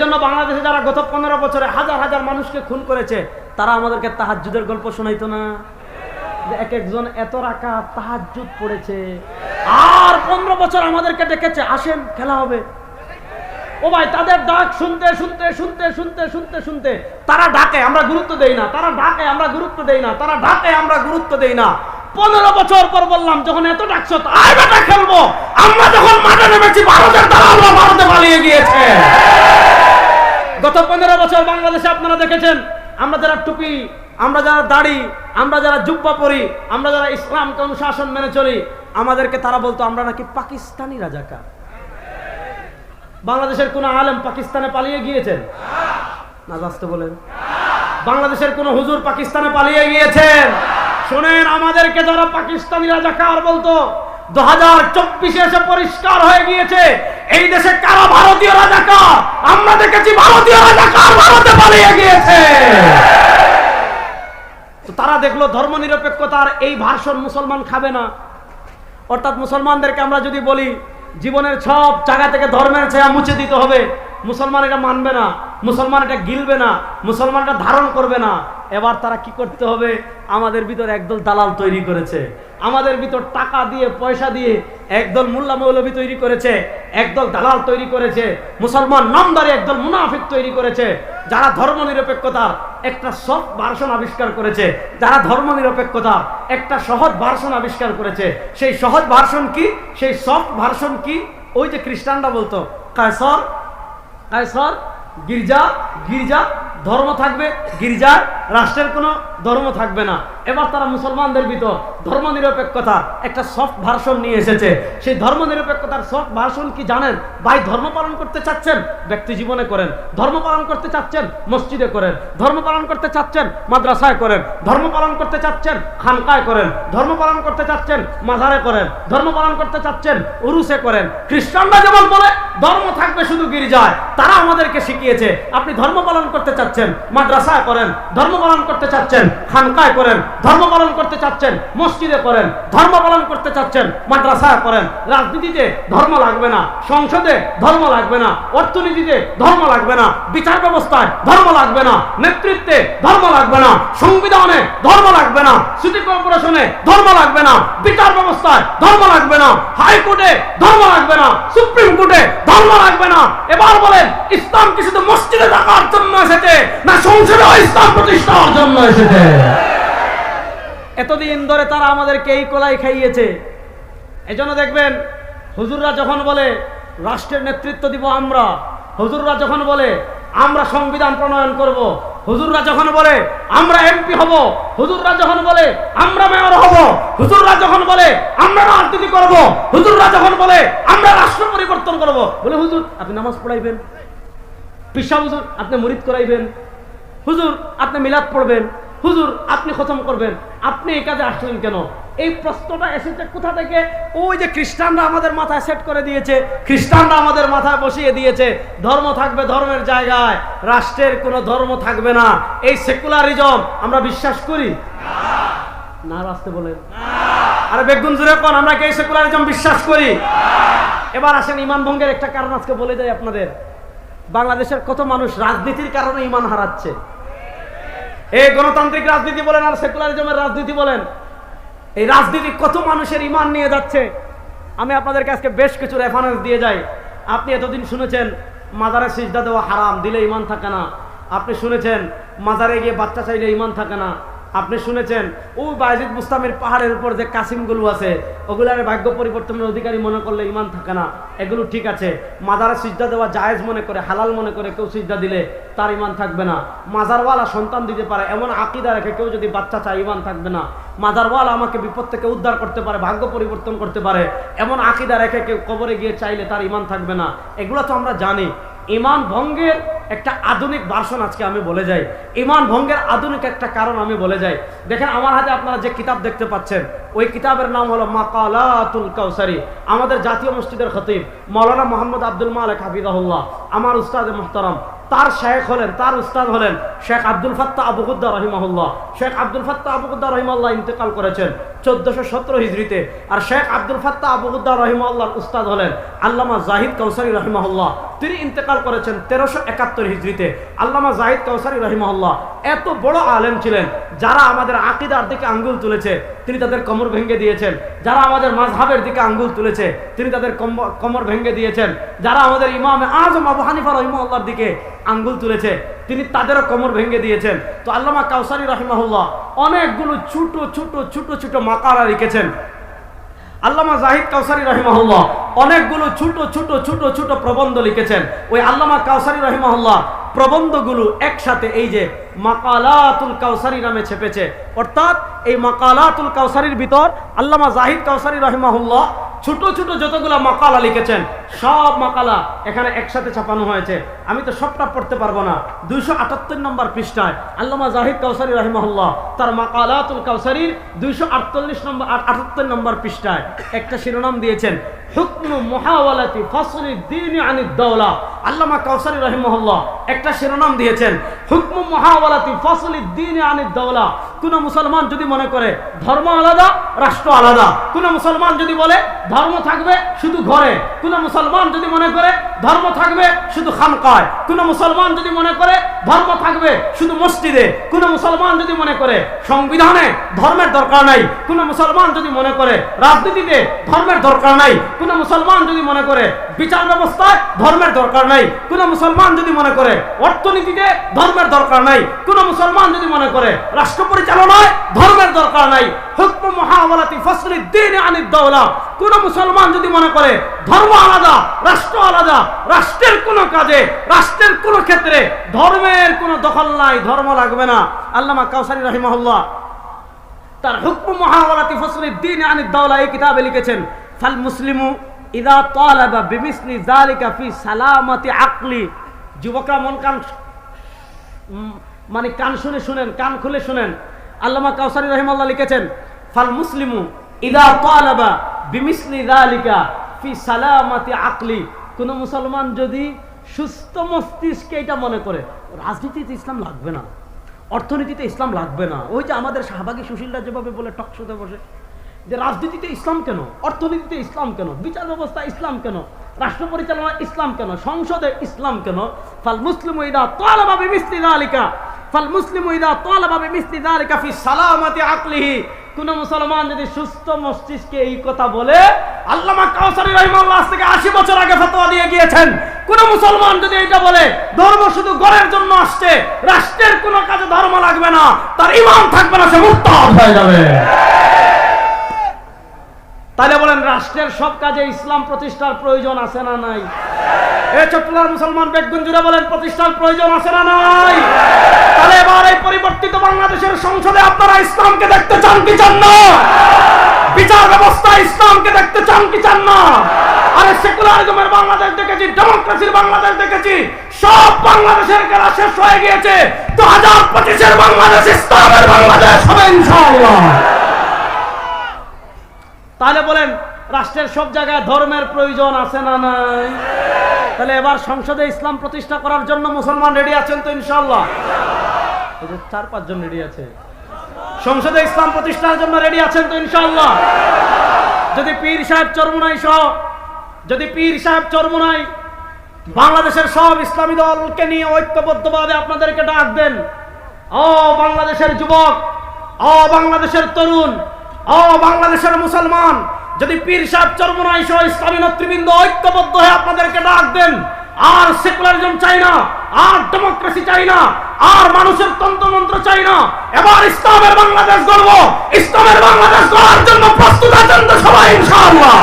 এজন্য বাংলাদেশে যারা গত পনেরো বছরে হাজার হাজার মানুষকে খুন করেছে, তারা আমাদেরকে তাহাজ্জুদের গল্প শোনাইতো না। যে এক একজন এত রাখা তাহাজ্জুদ পড়েছে। আর পনেরো বছর আমাদেরকে ডেকেছে, আসেন, খেলা হবে। ও ভাই, তাদের ডাক শুনতে শুনতে শুনতে শুনতে শুনতে শুনতে তারা ডাকে, আমরা গুরুত্ব দেই না। তারা ডাকে, আমরা গুরুত্ব দেই না। তারা ডাকে, আমরা গুরুত্ব দেই না। পনেরো বছর পর বললাম, যখন এত ডাকছো আয় বেটা, খেলব। আমরা যখন মাঠে নেমেছি, ভারতের দালালরা ভারতে পালিয়ে গিয়েছে। গত পনেরো বছর বাংলাদেশে আপনারা দেখেছেন, আমরা যারা টুপি, আমরা যারা দাড়ি, আমরা যারা জুব্বা পরি, আমরা যারা ইসলামকে অনুশাসন মেনে চলি, আমাদেরকে তারা বলতো, আমরা নাকি পাকিস্তানি রাজাকার। বাংলাদেশের কোন আলেম পাকিস্তানে পালিয়ে গিয়েছেন? না আসতে বলেন। বাংলাদেশের কোন হুজুর পাকিস্তানে পালিয়ে গিয়েছেন? শোনেন, আমাদেরকে যারা পাকিস্তানি রাজাকার বলতো, দু হাজার চব্বিশে এসে পরিষ্কার হয়ে গিয়েছে এই দেশে কারা ভারতীয় রাজাকার? আমরা দেখেছি ভারতীয় রাজাকার ভারতে পালিয়ে গিয়েছে। তো তারা দেখল ধর্ম নিরপেক্ষতার এই ভার্সন মুসলমান খাবে না। অর্থাৎ মুসলমানদেরকে আমরা যদি বলি, জীবনের সব জায়গা থেকে ধর্মের ছায়া মুছে দিতে হবে। মুসলমান এটা মানবে না, মুসলমান এটা গিলবে না, মুসলমান এটা ধারণ করবে না। এবার তারা কি করতে হবে? আমাদের ভিতর একদল দালাল তৈরি করেছে। আমাদের ভিতর টাকা দিয়ে, পয়সা দিয়ে একদল মোল্লা মৌলবী তৈরি করেছে, একদল দালাল তৈরি করেছে, মুসলমান নামদারি একদল মুনাফিক তৈরি করেছে, যারা ধর্ম নিরপেক্ষতার একটা সফট ভার্সন আবিষ্কার করেছে, যারা ধর্ম নিরপেক্ষতার একটা সহজ ভার্সন আবিষ্কার করেছে। সেই সহজ ভার্সন কি? সেই সফট ভার্সন কি? ওই যে খ্রিস্টানরা বলতো, কায়সর কায়সর, গির্জা গির্জা, ধর্ম থাকবে, গির্জার রাষ্ট্রের কোনো ধর্ম থাকবে না। এবার তারা মুসলমানদের ভিতর ধর্ম নিরপেক্ষতার একটা সফট ভার্সন নিয়ে এসেছে। সেই ধর্ম নিরপেক্ষতার সফট ভার্সন কি জানেন? ভাই, ধর্ম পালন করতে চাচ্ছেন, ব্যক্তি জীবনে করেন। ধর্ম পালন করতে চাচ্ছেন, মসজিদে করেন। ধর্ম পালন করতে চাচ্ছেন, মাদ্রাসায় করেন। ধর্ম পালন করতে চাচ্ছেন, খানকায় করেন। ধর্ম পালন করতে চাচ্ছেন, মাজারে করেন। ধর্ম পালন করতে চাচ্ছেন, উরুসে করেন। খ্রিস্টানরা যেমন বলে, ধর্ম থাকবে শুধু গির্জায়। তারা আমাদেরকে শিখিয়েছে, আপনি ধর্ম পালন করতে চাচ্ছেন, মাদ্রাসায় করেন। ধর্ম পালন করতে চাচ্ছেন, খানকায় করেন। ধর্ম পালন করতে চাচ্ছেন মসজিদে করেন ধর্ম পালন করতে চাচ্ছেন মাদ্রাসায় করেন রাজনীতিতে ধর্ম লাগবে না সংসদে ধর্ম লাগবে না অর্থনীতিতে ধর্ম লাগবে না বিচার ব্যবস্থায় ধর্ম লাগবে না নেতৃত্বে ধর্ম লাগবে না সংবিধানে ধর্ম লাগবে না সিটি কর্পোরেশনে ধর্ম লাগবে না বিচার ব্যবস্থায় ধর্ম লাগবে না হাইকোর্টে ধর্ম লাগবে না সুপ্রিম কোর্টে ধর্ম লাগবে না এবার বলেন ইসলাম কি শুধু মসজিদে থাকার জন্য এসেছে না সংসদে ইসলাম প্রতিষ্ঠার জন্য এসেছে এতদিন ধরে তারা আমাদেরকে এই কোলাই খাইয়েছে। এজন্য দেখবেন, হুজুররা যখন বলে, রাষ্ট্রের নেতৃত্ব দিব আমরা হুজুররা যখন বলে, আমরা সংবিধান প্রণয়ন করব হুজুররা যখন বলে, আমরা এমপি হব হুজুররা যখন বলে, আমরা মেয়র হব হুজুররা যখন বলে, আমরা রাজনীতি করব হুজুররা যখন বলে, আমরা রাষ্ট্র পরিবর্তন করব বলে, হুজুর, আপনি নামাজ পড়াইবেন। পিসা হুজুর, আপনি মুরিদ করাইবেন। হুজুর, আপনি মিলাদ পড়বেন। হুজুর, আপনি খতম করবেন। আপনি এই কাজে আসলেন কেন? এই প্রশ্নটা এসেছে কোথা থেকে? ওই যে খ্রিস্টানরা আমাদের মাথায় সেট করে দিয়েছে, খ্রিস্টানরা আমাদের মাথায় বসিয়ে দিয়েছে, ধর্ম থাকবে ধর্মের জায়গায়, রাষ্ট্রের কোনো ধর্ম থাকবে না। এই সেকুলারিজম আমরা বিশ্বাস করি? না রাস্তে বলেন। আরে বেগুন জুড়ে কোন, আমরা কি এই সেকুলারিজম বিশ্বাস করি? এবার আসেন ইমান ভঙ্গের একটা কারণ আজকে বলে যাই আপনাদের। বাংলাদেশের কত মানুষ রাজনীতির কারণে ইমান হারাচ্ছে? এই গণতান্ত্রিক রাজনীতি বলেন আর সেকুলারিজমের রাজনীতি বলেন, এই রাজনীতি কত মানুষের ইমান নিয়ে যাচ্ছে? আমি আপনাদেরকে আজকে বেশ কিছু রেফারেন্স দিয়ে যাই। আপনি এতদিন শুনেছেন, মাজারে সিজদা দেওয়া হারাম, দিলে ইমান থাকে না। আপনি শুনেছেন, মাজারে গিয়ে বাচ্চা চাইলে ইমান থাকে না। আপনি শুনেছেন ওই বাইজিদ মুস্তামের পাহাড়ের উপর যে কাসিমগুলো আছে, ওগুলার ভাগ্য পরিবর্তনের অধিকারী মনে করলে ইমান থাকে না। এগুলো ঠিক আছে, মাজারে সিজদা দেওয়া জায়েজ মনে করে, হালাল মনে করে কেউ সিজদা দিলে তার ইমান থাকবে না। মাজারওয়ালা সন্তান দিতে পারে, এমন আকিদা রেখে কেউ যদি বাচ্চা চায় ইমান থাকবে না। মাজারওয়ালা আমাকে বিপদ থেকে উদ্ধার করতে পারে, ভাগ্য পরিবর্তন করতে পারে, এমন আকিদা রেখে কেউ কবরে গিয়ে চাইলে তার ইমান থাকবে না। এগুলো তো আমরা জানি। ইমান ভঙ্গের একটা আধুনিক ভার্সন আজকে আমি বলে যাই। ইমান ভঙ্গের আধুনিক একটা কারণ আমি বলে যাই। দেখেন আমার হাতে আপনারা যে কিতাব দেখতে পাচ্ছেন, ওই কিতাবের নাম হলো মাকালাতুল কাউসারি। আমাদের জাতীয় মসজিদের খতিব মৌলানা মোহাম্মদ আব্দুল মালিক হাফিজাহুল্লাহ, আমার উস্তাদ মোহতারাম। তার শেখ হলেন, তার উস্তাদ হলেন শেখ আব্দুল ফাত্তা আবুকুদ্দা রহিমাহুল্লাহ। শেখ আব্দুল ফাত্তা আবুকুদ্দা রহিমাল্লাহ ইন্তেকাল করেছেন চোদ্দশো সতেরো হিজড়িতে। আর শেখ আব্দুল ফাত্তা আবুকুদ্দা রহিমাল্লাহর উস্তাদ হলেন আল্লামা জাহিদ কৌসারি রহিমাহুল্লাহ। তিনি ইন্তেকাল করেছেন তেরোশো একাত্তর হিজড়িতে। আল্লামা জাহিদ কৌসারি রহিমাহুল্লাহ এত বড় আলেম ছিলেন, যারা আমাদের আকিদার দিকে আঙ্গুল তুলেছে, তিনি তাদের কমর ভেঙে দিয়েছেন। যারা আমাদের মাঝহাবের দিকে আঙ্গুল তুলেছে, তিনি তাদের কোমর ভেঙে দিয়েছেন। যারা আমাদের ইমামে আজম আবু হানিফা রহিমাল্লাহর দিকে আঙ্গুল তুলেছে, তিনি তাদেরও কোমর ভেঙে দিয়েছেন। তো আল্লামা কাউসারি রহিমাহুল্লাহ অনেকগুলো ছোট ছোট ছোট ছোট মাকারা লিখেছেন আল্লামা জাহিদ কাউসারি রহিমাহুল্লাহ অনেকগুলো ছোট ছোট ছোট ছোট প্রবন্ধ লিখেছেন। ওই আল্লামা কাউসারি রহিমাহুল্লাহ প্রবন্ধগুলো একসাথে এই যে মাকালাতুল কাউসারি নামে ছেপেছে। অর্থাৎ এই মাকালাতুল কাউসারির ভিতর আল্লামা জাহিদ কাউসারি রহিমাহুল্লাহ ছোট ছোট যতগুলো মাকালা লিখেছেন, সব মাকালা এখানে একসাথে ছাপানো হয়েছে। আমি তো সবটা পড়তে পারব না। দুইশো আটাত্তর নম্বর পৃষ্ঠায় আল্লামা জাহিদ কাউসারি রহিমাহুল্লাহ তার মাকালাতুল কাউসারির দুইশো আটচল্লিশ নম্বর আটাত্তর নম্বর পৃষ্ঠায় একটা শিরোনাম দিয়েছেন, হুকমু মুহাওয়ালাতি ফসলি দিন আনি দৌলা আল্লামা কাউসারি রহিমহল্লা একটা শিরোনাম দিয়েছেন, হুকমু মহাওয়ালাতি ফসলি দিন আনি দৌলা কোন মুসলমান যদি মনে করে ধর্ম আলাদা, রাষ্ট্র আলাদা, কোন মুসলমান যদি বলে ধর্ম থাকবে শুধু ঘরে, কোন মুসলমান যদি মনে করে ধর্ম থাকবে শুধু খানকায়। কোন মুসলমান যদি মনে করে ধর্ম থাকবে শুধু মসজিদে, কোন মুসলমান যদি মনে করে সংবিধানে ধর্মের দরকার নাই, কোন মুসলমান যদি মনে করে রাজনীতিতে ধর্মের দরকার নাই, কোন মুসলমান যদি মনে করে বিচার ব্যবস্থায় ধর্মের দরকার নাই, কোন মুসলমান যদি মনে করে অর্থনীতিতে ধর্মের দরকার নাই, কোন মুসলমান যদি মনে করে রাষ্ট্র পরিচালনায় ধর্মের দরকার নাই, হুকম মহাওয়ালাতি ফসলি দিন আনিদ দৌলা কোন মুসলমান যদি মনে করে ধর্ম আলাদা, রাষ্ট্র আলাদা, রাষ্ট্রের কোন কাজে, রাষ্ট্রের কোন ক্ষেত্রে ধর্মের কোন দখল নাই, ধর্ম লাগবে না। আল্লামা কাউসারি রহিমাহুল্লাহ তার হুকম মহাওয়ালাতি ফসলি দিন আনিদ দৌলা এই কিতাবে লিখেছেন, ফাল মুসলিমু ইদা তালাবা বিমিসলি জালিকা ফি সালামাতি আকলি। যুবকরা মন কান মানে কান শুনে শুনেন, কান খুলে শুনেন। আল্লামা কাউসারি রহিমাল্লাহ লিখেছেন, ফাল মুসলিমু কোন মুসলমান যদি সুস্থ মস্তিষ্কে এটা মনে করে, রাজনীতিতে ইসলাম লাগবে না, অর্থনীতিতে ইসলাম লাগবে না। ওই যে আমাদের শাহবাগী সুশীলরা যেভাবে বলে টকশোতে বসে, যে রাজনীতিতে ইসলাম কেন, অর্থনীতিতে ইসলাম কেন, বিচার ব্যবস্থা ইসলাম কেন, রাষ্ট্র পরিচালনা ইসলাম কেন, সংসদে ইসলাম কেন? ফাল মুসলিম ইদা তালাবা বিমিসলি যালিকা ফাল মুসলিম ইদা তালাবা বিমিসলি যালিকা ফি সালামাতি আকলিহি। কোন মুসলমান যদি সুস্থ মস্তিষ্কে এই কথা বলে, আল্লামা কাউসারি রহিমাল্লাহ থেকে আশি বছর আগে ফতোয়া দিয়ে গিয়েছেন। কোন মুসলমান যদি এটা বলে, ধর্ম শুধু গড়ের জন্য আসছে, রাষ্ট্রের কোন কাজে ধর্ম লাগবে না, তার ইমান থাকবে না, সে মুক্ত হয়ে যাবে। তাহলে বলেন, রাষ্ট্রের সব কাজে ইসলাম প্রতিষ্ঠার প্রয়োজন আছে না নাই? এ চট্টগ্রাম মুসলমান বেগুন জুড়ে বলেন, প্রতিষ্ঠার প্রয়োজন আছে না নাই? তাহলে এবার এই পরিবর্তিত বাংলাদেশের সংসদে আপনারা ইসলামকে দেখতে চান কি চান না? বিচার ব্যবস্থা ইসলামকে দেখতে চান কি চান না? আরে সেকুলারিজমের বাংলাদেশ দেখেছি, ডেমোক্রেসির বাংলাদেশ দেখেছি, সব বাংলাদেশের শেষ হয়ে গিয়েছে। হাজার পঁচিশের বাংলাদেশ, ইসলামের বাংলাদেশ হবে ইনশাআল্লাহ। তাহলে বলেন, রাষ্ট্রের সব জায়গায় ধর্মের প্রয়োজন আছে না নাই? তাহলে এবার সংসদে ইসলাম প্রতিষ্ঠা করার জন্য মুসলমান রেডি আছেন তো ইনশাল্লাহ চার, পাঁচজন রেডি আছে। সংসদে ইসলাম প্রতিষ্ঠার জন্য রেডি আছেন তো ইনশাল্লাহ যদি পীর সাহেব চরমুনাই সহ, যদি পীর সাহেব চরমুনাই, বাংলাদেশের সব ইসলামী দলকে নিয়ে ঐক্যবদ্ধভাবে আপনাদেরকে ডাক দেন। ও বাংলাদেশের যুবক ও বাংলাদেশের তরুণ ও বাংলাদেশের মুসলমান, যদি পীর সাহেব চরমনাই সহ ইসলামী নেতৃবৃন্দ ঐক্যবদ্ধ হয়ে আপনাদেরকে ডাক দেন, আর সেকুলারিজম চাই না। আর ডেমোক্রেসি চাই না, আর মানুষের তন্ত্রমন্ত্র চাই না। এবার ইসলামের বাংলাদেশ গড়ব। ইসলামের বাংলাদেশ গড়ার জন্য প্রস্তুত আছেন তো সবাই, ইনশাআল্লাহ।